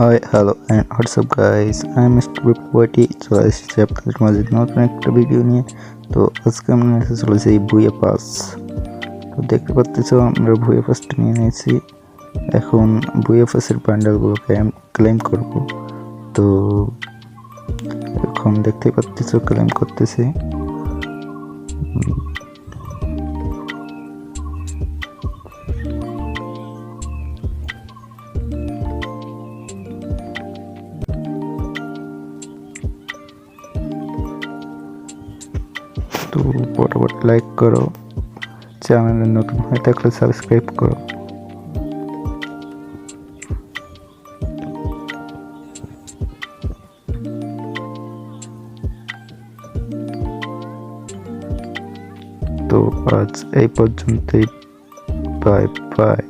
Hi hello and WhatsApp guys I am mister বিপ্লবটি চলে এসেছি আপনাদের মাঝে নতুন একটা ভিডিও নিয়ে তো আজকে আমরা এসে চলেছি এই ভুয়ে পাস তো দেখতে পাচ্ছ আমরা ভুয়ে পাসটা নিয়ে নিয়েছি। এখন ভুয়ে পাসের প্যান্ডেলগুলোকে ক্লেম করব। তো, এখন দেখতে পাচ্ছ ক্লেম করতেছি। তো ফটাফট লাইক করো। চ্যানেলে নতুন হয়ে থাকলে সাবস্ক্রাইব করো। তো আজ এই পর্যন্তই। Bye bye